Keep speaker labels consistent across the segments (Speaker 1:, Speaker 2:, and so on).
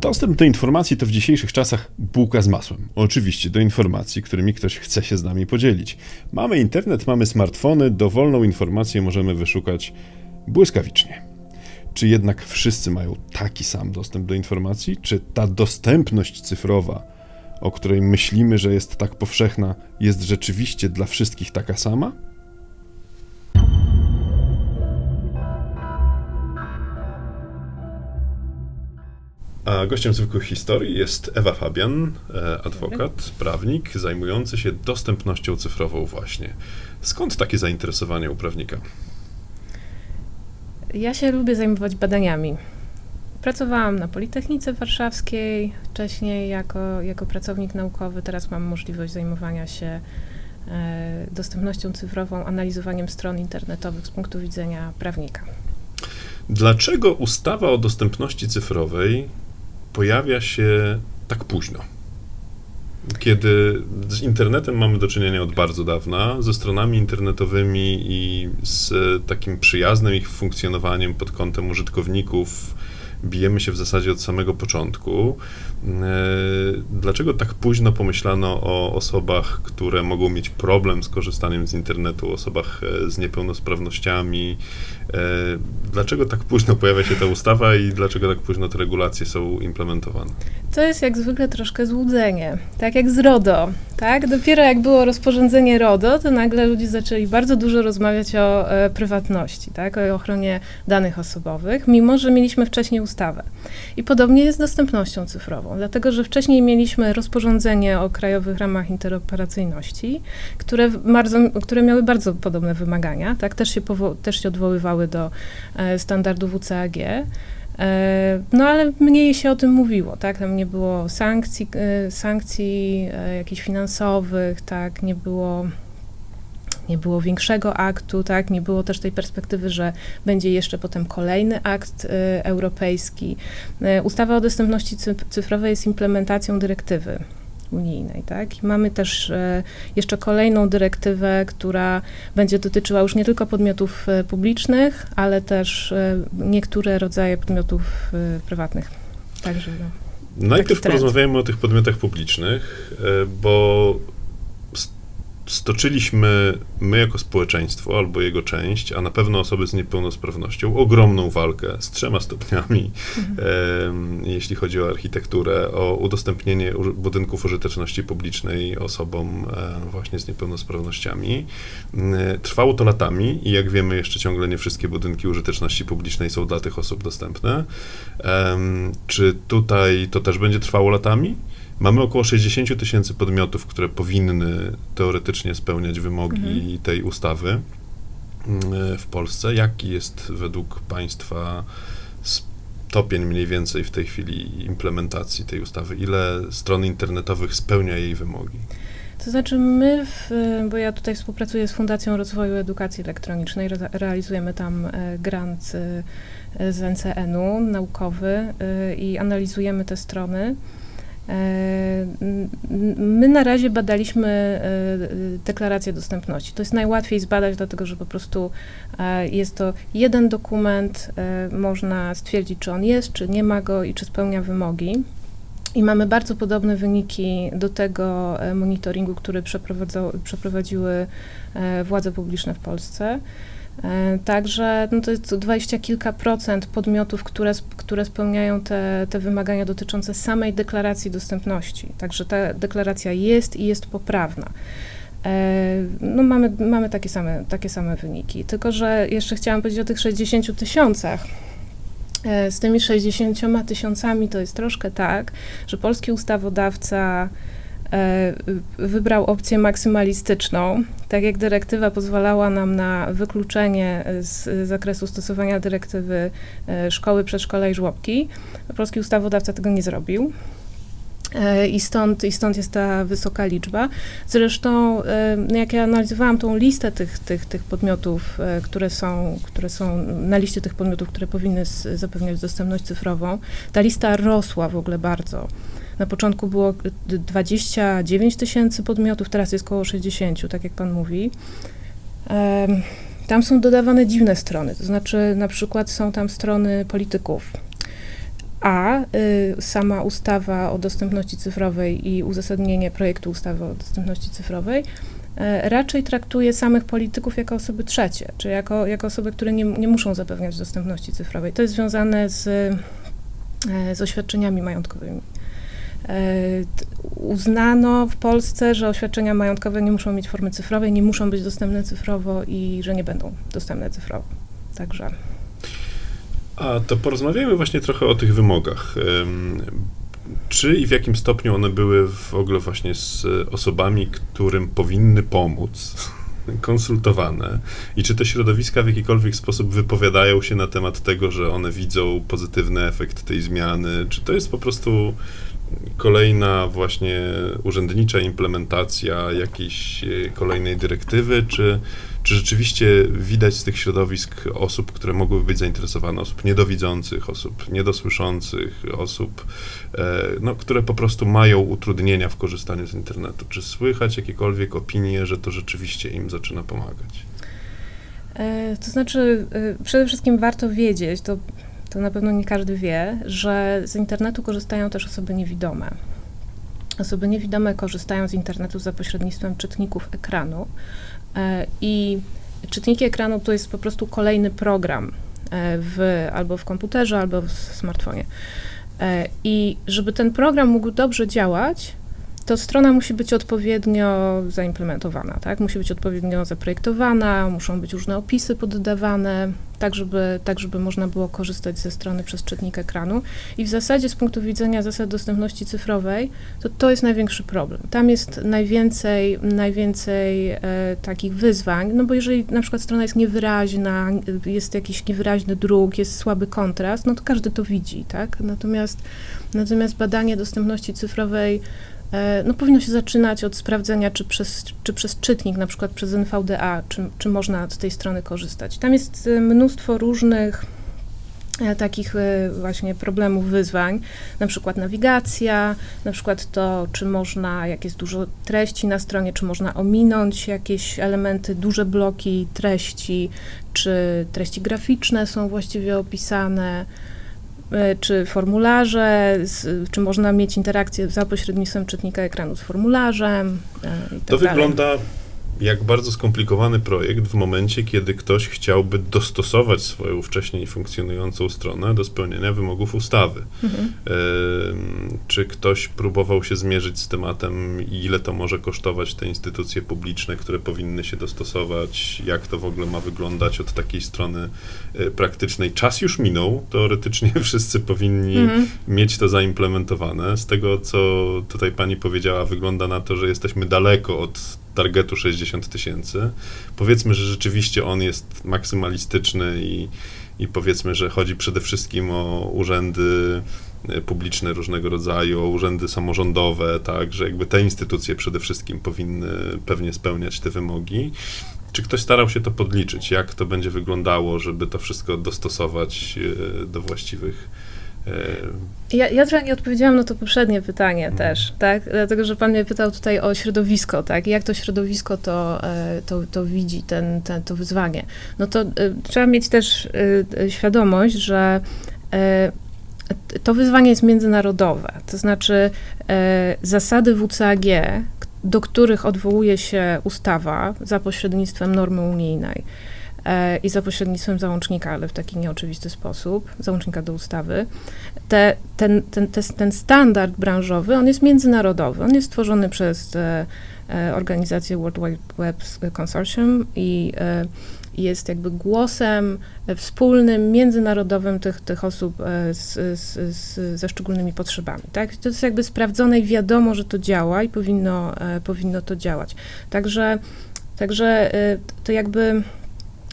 Speaker 1: Dostęp do informacji to w dzisiejszych czasach bułka z masłem. Oczywiście do informacji, którymi ktoś chce się z nami podzielić. Mamy internet, mamy smartfony, dowolną informację możemy wyszukać błyskawicznie. Czy jednak wszyscy mają taki sam dostęp do informacji? Czy ta dostępność cyfrowa, o której myślimy, że jest tak powszechna, jest rzeczywiście dla wszystkich taka sama? A gościem zwykłych historii jest Ewa Fabian, e, adwokat, prawnik zajmujący się dostępnością cyfrową właśnie. Skąd takie zainteresowanie u prawnika?
Speaker 2: Ja się lubię zajmować badaniami. Pracowałam na Politechnice Warszawskiej, wcześniej jako, jako pracownik naukowy, teraz mam możliwość zajmowania się e, dostępnością cyfrową, analizowaniem stron internetowych z punktu widzenia prawnika.
Speaker 1: Dlaczego ustawa o dostępności cyfrowej pojawia się tak późno? Kiedy z internetem mamy do czynienia od bardzo dawna, ze stronami internetowymi i z takim przyjaznym ich funkcjonowaniem pod kątem użytkowników, bijemy się w zasadzie od samego początku. E, Dlaczego tak późno pomyślano o osobach, które mogą mieć problem z korzystaniem z internetu, osobach e, z niepełnosprawnościami? E, Dlaczego tak późno pojawia się ta ustawa i dlaczego tak późno te regulacje są implementowane?
Speaker 2: To jest jak zwykle troszkę złudzenie, tak jak z RODO, tak? Dopiero jak było rozporządzenie RODO, to nagle ludzie zaczęli bardzo dużo rozmawiać o e, prywatności, tak? O ochronie danych osobowych, mimo że mieliśmy wcześniej ustawę. I podobnie jest z dostępnością cyfrową, dlatego że wcześniej mieliśmy rozporządzenie o krajowych ramach interoperacyjności, które, bardzo, które miały bardzo podobne wymagania, tak? Też się, też się odwoływały do e, standardu WCAG. E, No ale mniej się o tym mówiło, tak? Tam nie było sankcji, e, sankcji e, jakichś finansowych, tak? Nie było, nie było większego aktu, tak? Nie było też tej perspektywy, że będzie jeszcze potem kolejny akt e, europejski. E, Ustawa o dostępności cy- cyfrowej jest implementacją dyrektywy unijnej, tak? I mamy też e, jeszcze kolejną dyrektywę, która będzie dotyczyła już nie tylko podmiotów e, publicznych, ale też e, niektóre rodzaje podmiotów prywatnych. Także no.
Speaker 1: Najpierw
Speaker 2: trend.
Speaker 1: porozmawiajmy o tych podmiotach publicznych, bo stoczyliśmy my jako społeczeństwo albo jego część, a na pewno osoby z niepełnosprawnością, ogromną walkę z trzema stopniami, em, jeśli chodzi o architekturę, o udostępnienie budynków użyteczności publicznej osobom e, właśnie z niepełnosprawnościami. M, Trwało to latami i jak wiemy, jeszcze ciągle nie wszystkie budynki użyteczności publicznej są dla tych osób dostępne. Czy tutaj to też będzie trwało latami? Mamy około 60 tysięcy podmiotów, które powinny teoretycznie spełniać wymogi tej ustawy mm, w Polsce. Jaki jest według Państwa stopień mniej więcej w tej chwili implementacji tej ustawy? Ile stron internetowych spełnia jej wymogi?
Speaker 2: To znaczy my, w, bo ja tutaj współpracuję z Fundacją Rozwoju Edukacji Elektronicznej, re, realizujemy tam e, grant e, z NCN-u naukowy e, i analizujemy te strony. E, My na razie badaliśmy e, deklarację dostępności. To jest najłatwiej zbadać, dlatego że po prostu e, jest to jeden dokument, można stwierdzić, czy on jest, czy nie ma go i czy spełnia wymogi. I mamy bardzo podobne wyniki do tego monitoringu, który przeprowadziły władze publiczne w Polsce. E, Także no to jest dwadzieścia kilka procent podmiotów, które, które spełniają te, te wymagania dotyczące samej deklaracji dostępności. Także ta deklaracja jest i jest poprawna. E, No mamy, mamy takie, same, takie same wyniki. Tylko, że jeszcze chciałam powiedzieć o tych 60 tysiącach. E, Z tymi 60 tysiącami to jest troszkę tak, że polski ustawodawca wybrał opcję maksymalistyczną. Tak jak dyrektywa pozwalała nam na wykluczenie e, z zakresu stosowania dyrektywy e, szkoły, przedszkola i żłobki, polski ustawodawca tego nie zrobił. E, I stąd, I stąd jest ta wysoka liczba. Zresztą, e, jak ja analizowałam tą listę tych, tych, tych podmiotów, e, które są, które są na liście tych podmiotów, które powinny zapewniać dostępność cyfrową, ta lista rosła w ogóle bardzo. Na początku było d- 29 tysięcy podmiotów, teraz jest około 60, tak jak pan mówi. Tam są dodawane dziwne strony, to znaczy na przykład są tam strony polityków. a y, sama ustawa o dostępności cyfrowej i uzasadnienie projektu ustawy o dostępności cyfrowej e, raczej traktuje samych polityków jako osoby trzecie, czy jako, jako osoby, które nie, nie muszą zapewniać dostępności cyfrowej. To jest związane z, e, z oświadczeniami majątkowymi. E, Uznano w Polsce, że oświadczenia majątkowe nie muszą mieć formy cyfrowej, nie muszą być dostępne cyfrowo i że nie będą dostępne cyfrowo. Także
Speaker 1: A to porozmawiajmy właśnie trochę o tych wymogach. Ym, Czy i w jakim stopniu one były w ogóle właśnie z osobami, którym powinny pomóc, konsultowane? I czy te środowiska w jakikolwiek sposób wypowiadają się na temat tego, że one widzą pozytywny efekt tej zmiany? Czy to jest po prostu kolejna właśnie urzędnicza implementacja jakiejś e, kolejnej dyrektywy, czy, czy rzeczywiście widać z tych środowisk osób, które mogłyby być zainteresowane, osób niedowidzących, osób niedosłyszących, osób, e, no, które po prostu mają utrudnienia w korzystaniu z internetu? Czy słychać jakiekolwiek opinie, że to rzeczywiście im zaczyna pomagać?
Speaker 2: E, To znaczy, przede wszystkim warto wiedzieć, to, to na pewno nie każdy wie, że z internetu korzystają też osoby niewidome. Osoby niewidome korzystają z internetu za pośrednictwem czytników ekranu e, i czytniki ekranu to jest po prostu kolejny program e, w, albo w komputerze, albo w smartfonie. E, I żeby ten program mógł dobrze działać, to strona musi być odpowiednio zaimplementowana, tak? Musi być odpowiednio zaprojektowana, muszą być różne opisy poddawane, tak żeby, tak żeby można było korzystać ze strony przez czytnik ekranu. I w zasadzie z punktu widzenia zasad dostępności cyfrowej, to to jest największy problem. Tam jest najwięcej, najwięcej e, takich wyzwań, no bo jeżeli na przykład strona jest niewyraźna, jest jakiś niewyraźny druk, jest słaby kontrast, no to każdy to widzi, tak? Natomiast, natomiast badanie dostępności cyfrowej No, powinno się zaczynać od sprawdzenia, czy przez, czy przez czytnik, na przykład przez NVDA, czy, czy można z tej strony korzystać. Tam jest e, mnóstwo różnych e, takich e, właśnie problemów, wyzwań, na przykład nawigacja, na przykład to, czy można, jak jest dużo treści na stronie, czy można ominąć jakieś elementy, duże bloki treści, czy treści graficzne są właściwie opisane, e, czy formularze, z, czy można mieć interakcję za pośrednictwem czytnika ekranu z formularzem e, tak
Speaker 1: To
Speaker 2: dalej.
Speaker 1: wygląda jak bardzo skomplikowany projekt w momencie, kiedy ktoś chciałby dostosować swoją wcześniej funkcjonującą stronę do spełnienia wymogów ustawy.
Speaker 2: Mhm.
Speaker 1: Czy ktoś próbował się zmierzyć z tematem, ile to może kosztować te instytucje publiczne, które powinny się dostosować, jak to w ogóle ma wyglądać od takiej strony y, praktycznej? Czas już minął, teoretycznie wszyscy powinni
Speaker 2: Mhm.
Speaker 1: mieć to zaimplementowane. Z tego, co tutaj pani powiedziała, wygląda na to, że jesteśmy daleko od targetu 60 tysięcy. Powiedzmy, że rzeczywiście on jest maksymalistyczny i, i powiedzmy, że chodzi przede wszystkim o urzędy e, publiczne różnego rodzaju, o urzędy samorządowe, tak, że jakby te instytucje przede wszystkim powinny pewnie spełniać te wymogi. Czy ktoś starał się to podliczyć? Jak to będzie wyglądało, żeby to wszystko dostosować e, do właściwych
Speaker 2: Ja, ja trochę nie odpowiedziałam na to poprzednie pytanie
Speaker 1: Mhm.
Speaker 2: też, tak? Dlatego, że pan mnie pytał tutaj o środowisko, tak? Jak to środowisko to, e, to, to widzi, ten, ten, to wyzwanie. No to e, trzeba mieć też e, świadomość, że to wyzwanie jest międzynarodowe. To znaczy zasady WCAG, do których odwołuje się ustawa za pośrednictwem normy unijnej, i za pośrednictwem załącznika, ale w taki nieoczywisty sposób, załącznika do ustawy. Te, ten, ten, te, ten standard branżowy, on jest międzynarodowy. On jest tworzony przez e, e, organizację World Wide Web Consortium i e, jest jakby głosem e, wspólnym, międzynarodowym tych, tych osób e, z, z, z, ze szczególnymi potrzebami. Tak? To jest jakby sprawdzone i wiadomo, że to działa i powinno, e, powinno to działać. Także, także e, to jakby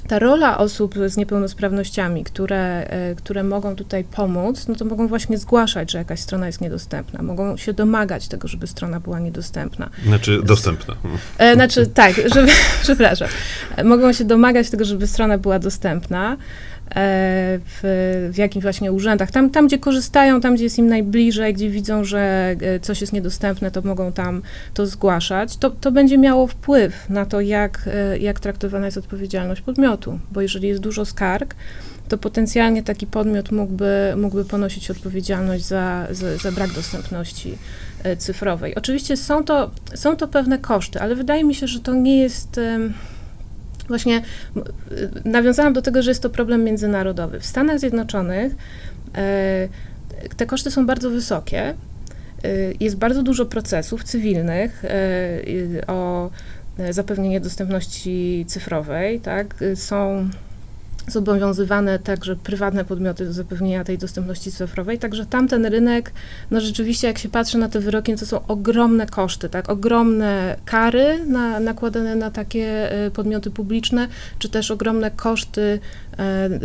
Speaker 2: ta rola osób z niepełnosprawnościami, które, e, które mogą tutaj pomóc, no to mogą właśnie zgłaszać, że jakaś strona jest niedostępna. Mogą się domagać tego, żeby strona była niedostępna.
Speaker 1: znaczy dostępna.
Speaker 2: E, znaczy, tak, żeby, przepraszam. E, Mogą się domagać tego, żeby strona była dostępna w, w jakimś właśnie urzędach. Tam, tam, gdzie korzystają, tam, gdzie jest im najbliżej, gdzie widzą, że e, coś jest niedostępne, to mogą tam to zgłaszać. To, to będzie miało wpływ na to, jak, e, jak traktowana jest odpowiedzialność podmiotu. Bo jeżeli jest dużo skarg, to potencjalnie taki podmiot mógłby, mógłby ponosić odpowiedzialność za, za, za brak dostępności e, cyfrowej. Oczywiście są to, są to pewne koszty, ale wydaje mi się, że to nie jest. Właśnie y, nawiązałam do tego, że jest to problem międzynarodowy. W Stanach Zjednoczonych e, te koszty są bardzo wysokie. Y, Jest bardzo dużo procesów cywilnych e, o e, zapewnienie dostępności cyfrowej, tak? Są zobowiązywane także prywatne podmioty do zapewnienia tej dostępności cyfrowej, także tamten rynek, no rzeczywiście jak się patrzy na te wyroki, to są ogromne koszty, tak, ogromne kary na, nakładane na takie e, podmioty publiczne, czy też ogromne koszty e, e,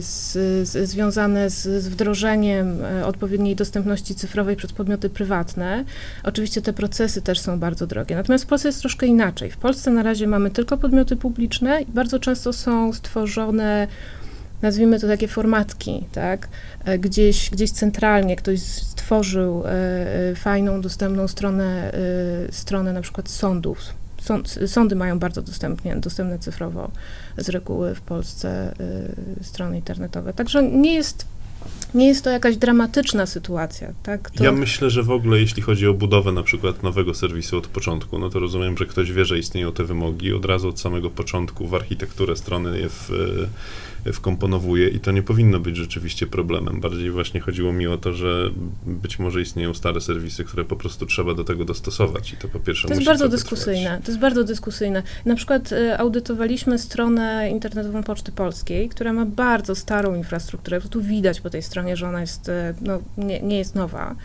Speaker 2: z, z, związane z, z wdrożeniem odpowiedniej dostępności cyfrowej przez podmioty prywatne. Oczywiście te procesy też są bardzo drogie. Natomiast w Polsce jest troszkę inaczej. W Polsce na razie mamy tylko podmioty publiczne i bardzo często są stworzone, nazwijmy to takie formatki, tak? E, Gdzieś, gdzieś centralnie ktoś stworzył e, e, fajną, dostępną stronę, stronę na przykład sądów. Sąd, sądy mają bardzo dostępnie, dostępne cyfrowo z reguły w Polsce strony internetowe. Także nie jest, nie jest to jakaś dramatyczna sytuacja, tak? To,
Speaker 1: Ja myślę, że w ogóle jeśli chodzi o budowę na przykład nowego serwisu od początku, no to rozumiem, że ktoś wie, że istnieją te wymogi, od razu od samego początku w architekturę strony je w, e, wkomponowuje i to nie powinno być rzeczywiście problemem. Bardziej właśnie chodziło mi o to, że być może istnieją stare serwisy, które po prostu trzeba do tego dostosować i to po pierwsze
Speaker 2: To jest bardzo dyskusyjne. To jest bardzo dyskusyjne. Na przykład y, audytowaliśmy stronę internetową Poczty Polskiej, która ma bardzo starą infrastrukturę. Tu widać po tej stronie, że ona jest, y, no, nie, nie jest nowa.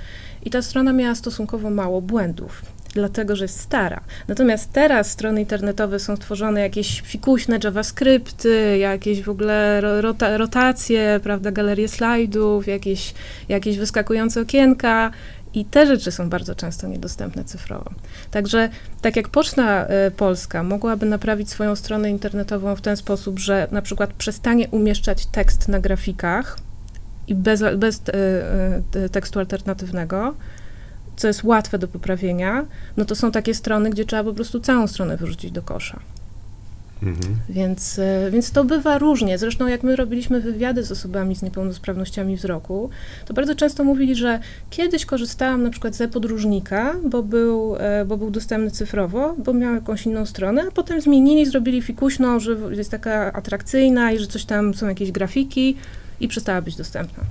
Speaker 2: I ta strona miała stosunkowo mało błędów. Dlatego, że jest stara. Natomiast teraz strony internetowe są tworzone jakieś fikuśne JavaScripty, jakieś w ogóle ro- rota, rotacje, prawda, galerie slajdów, jakieś, jakieś wyskakujące okienka. I te rzeczy są bardzo często niedostępne cyfrowo. Także tak jak Poczta y, Polska mogłaby naprawić swoją stronę internetową w ten sposób, że na przykład przestanie umieszczać tekst na grafikach i bez, bez y, y, tekstu alternatywnego, co jest łatwe do poprawienia, no to są takie strony, gdzie trzeba po prostu całą stronę wyrzucić do kosza.
Speaker 1: Mhm.
Speaker 2: Więc, e, więc to bywa różnie. Zresztą jak my robiliśmy wywiady z osobami z niepełnosprawnościami wzroku, to bardzo często mówili, że kiedyś korzystałam na przykład ze podróżnika, bo był, e, bo był dostępny cyfrowo, bo miał jakąś inną stronę, a potem zmienili, zrobili fikuśną, że jest taka atrakcyjna i że coś tam są jakieś grafiki i przestała być dostępna.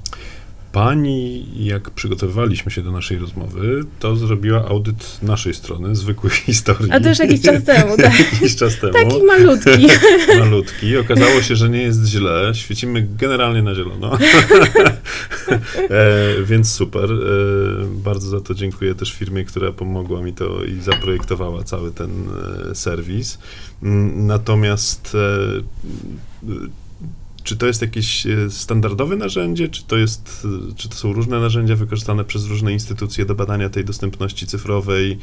Speaker 1: Pani, jak przygotowywaliśmy się do naszej rozmowy, to zrobiła audyt naszej strony, zwykłych historii.
Speaker 2: A to już jakiś czas temu, tak.
Speaker 1: jakiś czas temu.
Speaker 2: Taki malutki.
Speaker 1: malutki. Okazało się, że nie jest źle. Świecimy generalnie na zielono. e, więc super. E, bardzo za to dziękuję też firmie, która pomogła mi to i zaprojektowała cały ten e, serwis. Mm, Natomiast e, czy to jest jakieś e, standardowe narzędzie, czy to, jest, e, czy to są różne narzędzia wykorzystane przez różne instytucje do badania tej dostępności cyfrowej?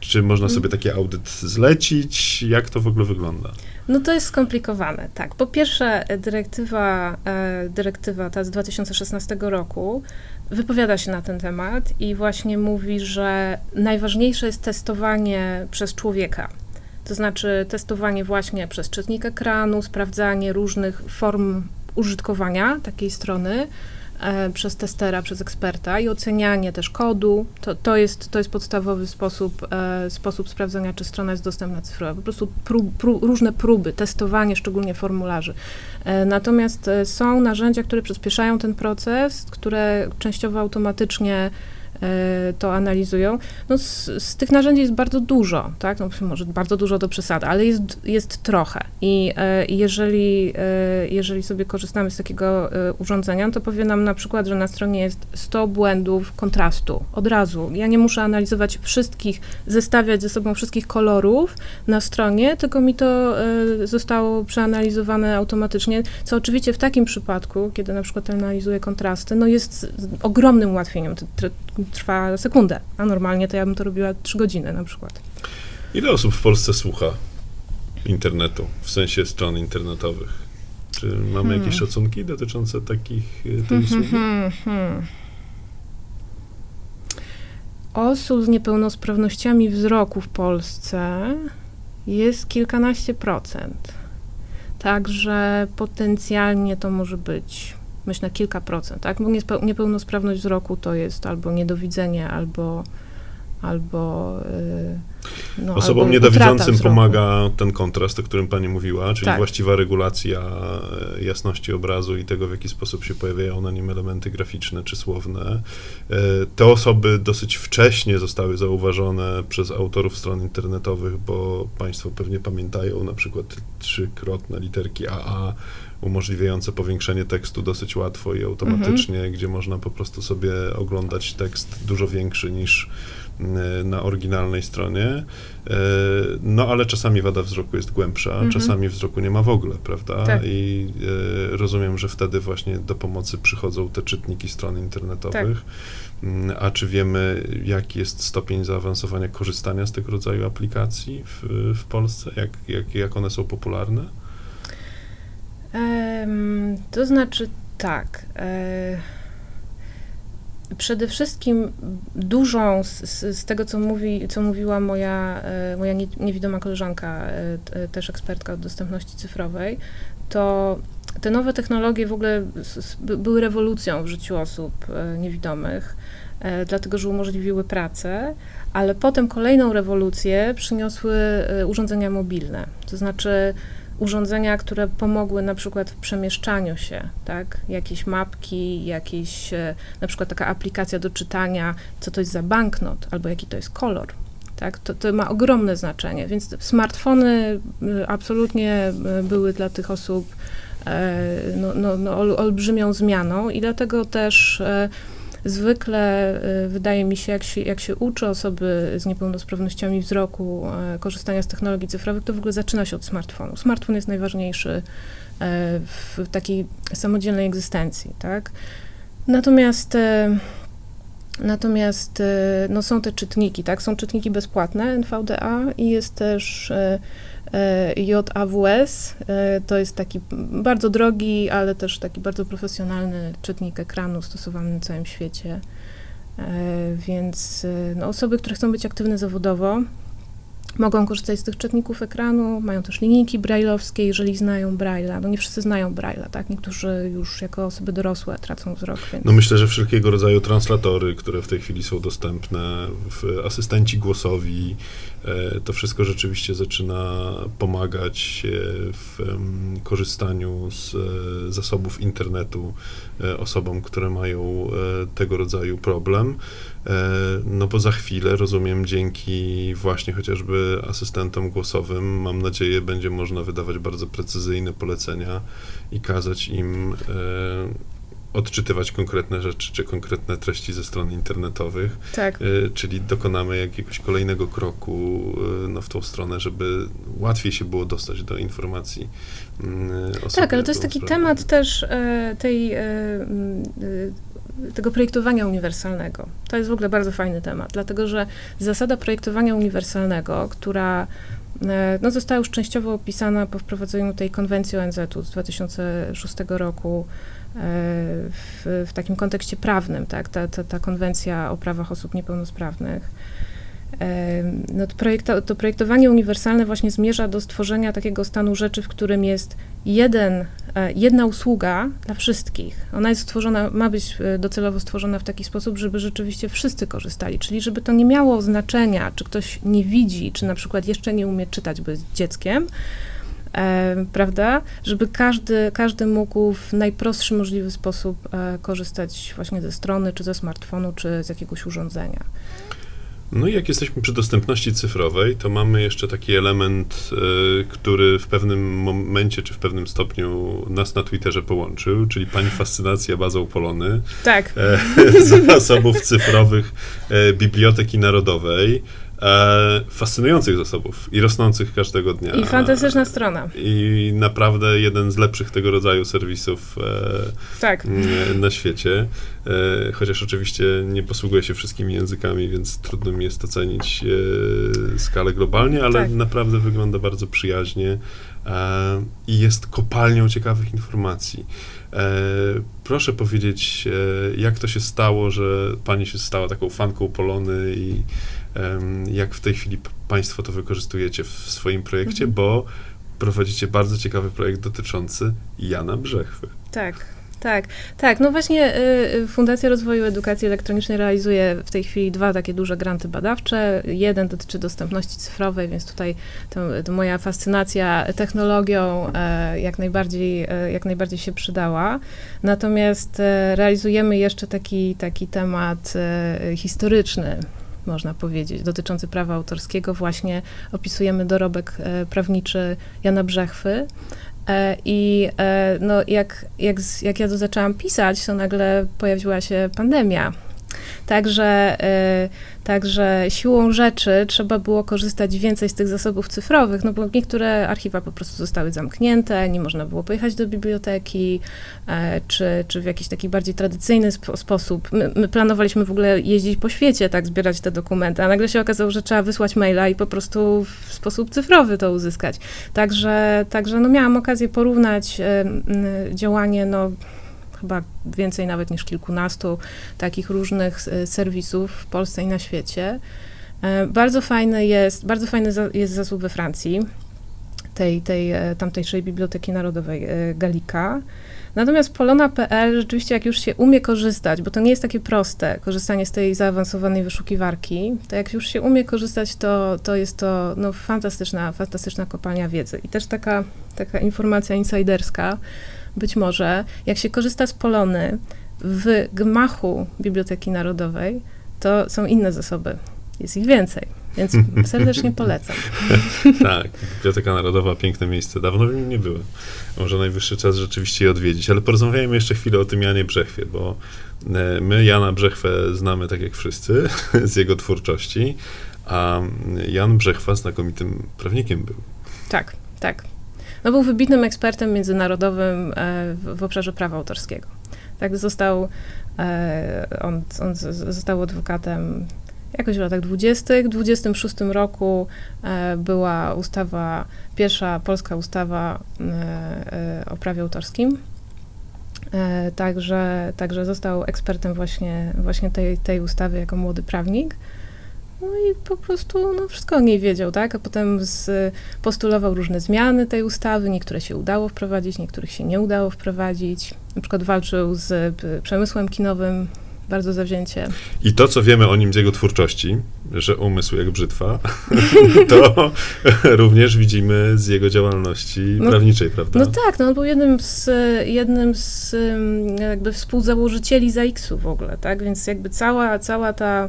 Speaker 1: Czy można sobie taki audyt zlecić? Jak to w ogóle wygląda?
Speaker 2: No to jest skomplikowane, tak. Po pierwsze, e, dyrektywa, dyrektywa ta z 2016 roku wypowiada się na ten temat i właśnie mówi, że najważniejsze jest testowanie przez człowieka. To znaczy testowanie właśnie przez czytnik ekranu, sprawdzanie różnych form użytkowania takiej strony e, przez testera, przez eksperta i ocenianie też kodu. To, to, jest, to jest podstawowy sposób, e, sposób sprawdzenia, czy strona jest dostępna cyfrowo. Po prostu prób, prób, różne próby, testowanie szczególnie formularzy. E, natomiast e, są narzędzia, które przyspieszają ten proces, które częściowo automatycznie to analizują. No z, z tych narzędzi jest bardzo dużo, tak? No, może bardzo dużo do przesady, ale jest, jest trochę. I e, jeżeli, e, jeżeli sobie korzystamy z takiego e, urządzenia, to powie nam na przykład, że na stronie jest 100 błędów kontrastu od razu. Ja nie muszę analizować wszystkich, zestawiać ze sobą wszystkich kolorów na stronie, tylko mi to e, zostało przeanalizowane automatycznie, co oczywiście w takim przypadku, kiedy na przykład analizuję kontrasty, no jest ogromnym ułatwieniem. Trwa sekundę, a normalnie to ja bym to robiła 3 godziny na przykład.
Speaker 1: Ile osób w Polsce słucha internetu, w sensie stron internetowych? Czy mamy
Speaker 2: Hmm.
Speaker 1: jakieś szacunki dotyczące takich y, tej usługi?
Speaker 2: Hmm, hmm. Osób z niepełnosprawnościami wzroku w Polsce jest kilkanaście procent. Także potencjalnie to może być, myślę, kilka procent, tak? Bo niepełnosprawność wzroku to jest albo niedowidzenie, albo, albo y, no,
Speaker 1: Osobom niedowidzącym pomaga ten kontrast, o którym pani mówiła, czyli
Speaker 2: Tak.
Speaker 1: właściwa regulacja e, jasności obrazu i tego, w jaki sposób się pojawiają na nim elementy graficzne czy słowne. E, Te osoby dosyć wcześnie zostały zauważone przez autorów stron internetowych, bo państwo pewnie pamiętają na przykład trzykrotne literki AA umożliwiające powiększenie tekstu dosyć łatwo i automatycznie, gdzie można po prostu sobie oglądać tekst dużo większy niż na oryginalnej stronie. E, No ale czasami wada wzroku jest głębsza,
Speaker 2: Mhm.
Speaker 1: czasami wzroku nie ma w ogóle, prawda?
Speaker 2: Tak.
Speaker 1: I e, rozumiem, że wtedy właśnie do pomocy przychodzą te czytniki stron internetowych.
Speaker 2: Tak.
Speaker 1: Mm, A czy wiemy, jaki jest stopień zaawansowania korzystania z tego rodzaju aplikacji w, w Polsce? Jak, jak, jak one są popularne?
Speaker 2: Em, to znaczy tak. E, przede wszystkim dużą z, z, tego, co, mówi, co mówiła moja, e, moja nie, niewidoma koleżanka, e, t- też ekspertka od dostępności cyfrowej, to te nowe technologie w ogóle były rewolucją w życiu osób e, niewidomych, e, dlatego że umożliwiły pracę, ale potem kolejną rewolucję przyniosły e, urządzenia mobilne. To znaczy urządzenia, które pomogły na przykład w przemieszczaniu się, tak? Jakieś mapki, jakieś, e, na przykład taka aplikacja do czytania, co to jest za banknot, albo jaki to jest kolor. Tak, to, to ma ogromne znaczenie, więc smartfony y, absolutnie y, były dla tych osób e, no, no, no, ol, olbrzymią zmianą i dlatego też e, zwykle e, wydaje mi się jak, się, jak się uczy osoby z niepełnosprawnościami wzroku e, korzystania z technologii cyfrowych, to w ogóle zaczyna się od smartfonu. Smartfon jest najważniejszy e, w takiej samodzielnej egzystencji, tak? Natomiast Natomiast e, no, są te czytniki, tak? Są czytniki bezpłatne NVDA i jest też e, e, JAWS. To jest taki bardzo drogi, ale też taki bardzo profesjonalny czytnik ekranu stosowany na całym świecie. Więc no, osoby, które chcą być aktywne zawodowo, mogą korzystać z tych czytników ekranu, mają też linijki brajlowskie, jeżeli znają Braille'a. No nie wszyscy znają Braille'a, tak? Niektórzy już jako osoby dorosłe tracą wzrok, więc...
Speaker 1: No myślę, że wszelkiego rodzaju translatory, które w tej chwili są dostępne, asystenci głosowi, e, to wszystko rzeczywiście zaczyna pomagać e, w korzystaniu z e, zasobów internetu osobom, które mają tego rodzaju problem. E, No bo za chwilę, rozumiem, dzięki właśnie chociażby asystentom głosowym, mam nadzieję, będzie można wydawać bardzo precyzyjne polecenia i kazać im e, odczytywać konkretne rzeczy czy konkretne treści ze stron internetowych,
Speaker 2: Tak.
Speaker 1: e, czyli dokonamy jakiegoś kolejnego kroku no, w tą stronę, żeby łatwiej się było dostać do informacji. mm, osoby
Speaker 2: Tak, ale to jest taki temat też tej, mm, tego projektowania uniwersalnego. To jest w ogóle bardzo fajny temat, dlatego że zasada projektowania uniwersalnego, która e, no, została już częściowo opisana po wprowadzeniu tej konwencji ONZ-u z 2006 roku e, w, w takim kontekście prawnym, tak, ta, ta, ta konwencja o prawach osób niepełnosprawnych. No to, projekto, to projektowanie uniwersalne właśnie zmierza do stworzenia takiego stanu rzeczy, w którym jest jeden, e, jedna usługa dla wszystkich. Ona jest stworzona, ma być e, docelowo stworzona w taki sposób, żeby rzeczywiście wszyscy korzystali, czyli żeby to nie miało znaczenia, czy ktoś nie widzi, czy na przykład jeszcze nie umie czytać, bo jest dzieckiem, e, prawda? Żeby każdy, każdy mógł w najprostszy możliwy sposób e, korzystać właśnie ze strony, czy ze smartfonu, czy z jakiegoś urządzenia.
Speaker 1: No i jak jesteśmy przy dostępności cyfrowej, to mamy jeszcze taki element, e, który w pewnym momencie czy w pewnym stopniu nas na Twitterze połączył, czyli pani fascynacja bazą Polony,
Speaker 2: Tak.
Speaker 1: e, zasobów cyfrowych e, Biblioteki Narodowej, e, fascynujących zasobów i rosnących każdego dnia.
Speaker 2: I fantastyczna strona.
Speaker 1: I naprawdę jeden z lepszych tego rodzaju serwisów e,
Speaker 2: Tak.
Speaker 1: mm, na świecie. E, chociaż oczywiście nie posługuje się wszystkimi językami, więc trudno mi jest ocenić e, skalę globalnie, ale
Speaker 2: Tak.
Speaker 1: naprawdę wygląda bardzo przyjaźnie e, i jest kopalnią ciekawych informacji. E, proszę powiedzieć, e, jak to się stało, że pani się stała taką fanką Polony i jak w tej chwili państwo to wykorzystujecie w swoim projekcie,
Speaker 2: Mhm.
Speaker 1: bo prowadzicie bardzo ciekawy projekt dotyczący Jana Brzechwy.
Speaker 2: Tak, tak, tak. No właśnie y, y, Fundacja Rozwoju Edukacji Elektronicznej realizuje w tej chwili dwa takie duże granty badawcze. Jeden dotyczy dostępności cyfrowej, więc tutaj to, to moja fascynacja technologią e, jak, najbardziej, e, jak najbardziej się przydała. Natomiast e, realizujemy jeszcze taki, taki temat historyczny, można powiedzieć, dotyczący prawa autorskiego. Właśnie opisujemy dorobek e, prawniczy Jana Brzechwy. E, I e, no, jak, jak, jak ja to zaczęłam pisać, to nagle pojawiła się pandemia. Także, e, także siłą rzeczy trzeba było korzystać więcej z tych zasobów cyfrowych, no bo niektóre archiwa po prostu zostały zamknięte, nie można było pojechać do biblioteki, e, czy, czy w jakiś taki bardziej tradycyjny spo, sposób. My, my planowaliśmy w ogóle jeździć po świecie, tak, zbierać te dokumenty, a nagle się okazało, że trzeba wysłać maila i po prostu w sposób cyfrowy to uzyskać. Także, także no miałam okazję porównać działanie, no chyba więcej nawet niż kilkunastu takich różnych e, serwisów w Polsce i na świecie. E, Bardzo fajny jest, bardzo fajny jest zasób we Francji, tej, tej e, tamtejszej Biblioteki Narodowej e, Galika. Natomiast Polona.pl rzeczywiście jak już się umie korzystać, bo to nie jest takie proste, korzystanie z tej zaawansowanej wyszukiwarki, to jak już się umie korzystać, to, to jest to no, fantastyczna, fantastyczna kopalnia wiedzy. I też taka, taka informacja insiderska, być może, jak się korzysta z Polony w gmachu Biblioteki Narodowej, to są inne zasoby. Jest ich więcej, więc serdecznie polecam.
Speaker 1: Tak, Biblioteka Narodowa, piękne miejsce. Dawno w nim nie byłem. Może najwyższy czas rzeczywiście je odwiedzić. Ale porozmawiajmy jeszcze chwilę o tym Janie Brzechwie, bo e, my Jana Brzechwę znamy tak jak wszyscy z jego twórczości, a Jan Brzechwa znakomitym prawnikiem był.
Speaker 2: Tak, tak. No był wybitnym ekspertem międzynarodowym e, w, obszarze prawa autorskiego. Tak został, e, on, on został adwokatem jakoś w latach 20. W 26 roku e, była ustawa, pierwsza polska ustawa e, e, o prawie autorskim. Także, także został ekspertem właśnie, właśnie tej, tej ustawy jako młody prawnik. No i po prostu no, wszystko o niej wiedział, tak? A potem z, postulował różne zmiany tej ustawy. Niektóre się udało wprowadzić, niektórych się nie udało wprowadzić. Na przykład walczył z przemysłem kinowym bardzo zawzięcie.
Speaker 1: I to, co wiemy o nim z jego twórczości, że umysł jak brzytwa, to również widzimy z jego działalności
Speaker 2: No-
Speaker 1: prawniczej, prawda?
Speaker 2: No tak, no on był jednym z, jednym z jakby współzałożycieli ZAX-u w ogóle, tak? Więc jakby cała, cała ta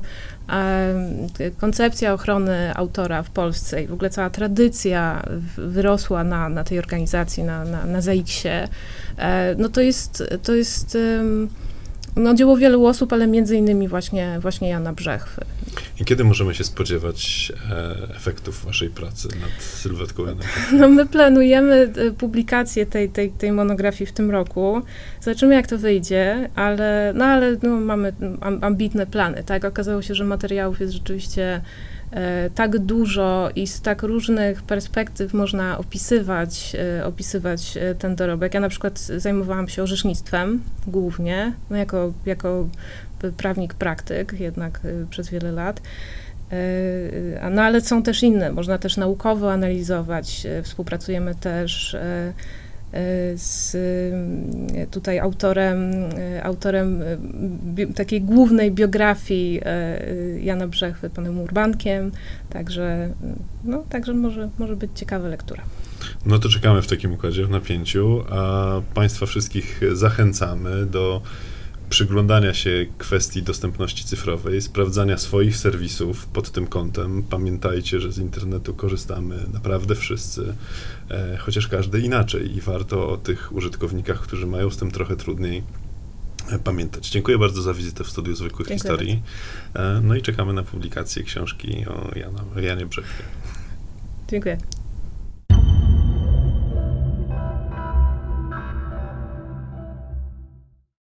Speaker 2: koncepcja ochrony autora w Polsce i w ogóle cała tradycja wyrosła na, na tej organizacji, na, na, na ZAX-ie, e, no to jest, to jest no, dzieło wielu osób, ale między innymi właśnie, właśnie Jana Brzechwy.
Speaker 1: I kiedy możemy się spodziewać e, efektów waszej pracy nad sylwetką Jana?
Speaker 2: No my planujemy e, publikację tej, tej, tej monografii w tym roku. Zobaczymy, jak to wyjdzie, ale, no, ale no, mamy am, ambitne plany. Tak? Okazało się, że materiałów jest rzeczywiście tak dużo i z tak różnych perspektyw można opisywać, e, opisywać e, ten dorobek. Ja na przykład zajmowałam się orzecznictwem głównie, no, jako, jako prawnik praktyk jednak e, przez wiele lat. E, No ale są też inne, można też naukowo analizować. E, Współpracujemy też e, e, z e, tutaj autorem, e, autorem bi- takiej głównej biografii Jana Brzechwy, panem Urbankiem, także, no, także może, może być ciekawa lektura.
Speaker 1: No to czekamy w takim układzie, w napięciu, a Państwa wszystkich zachęcamy do przyglądania się kwestii dostępności cyfrowej, sprawdzania swoich serwisów pod tym kątem. Pamiętajcie, że z internetu korzystamy naprawdę wszyscy, e, chociaż każdy inaczej i warto o tych użytkownikach, którzy mają z tym trochę trudniej e, pamiętać. Dziękuję bardzo za wizytę w Studiu Zwykłych
Speaker 2: Dziękuję
Speaker 1: Historii. E, no i czekamy na publikację książki o Jana, Janie Brzechwie.
Speaker 2: Dziękuję.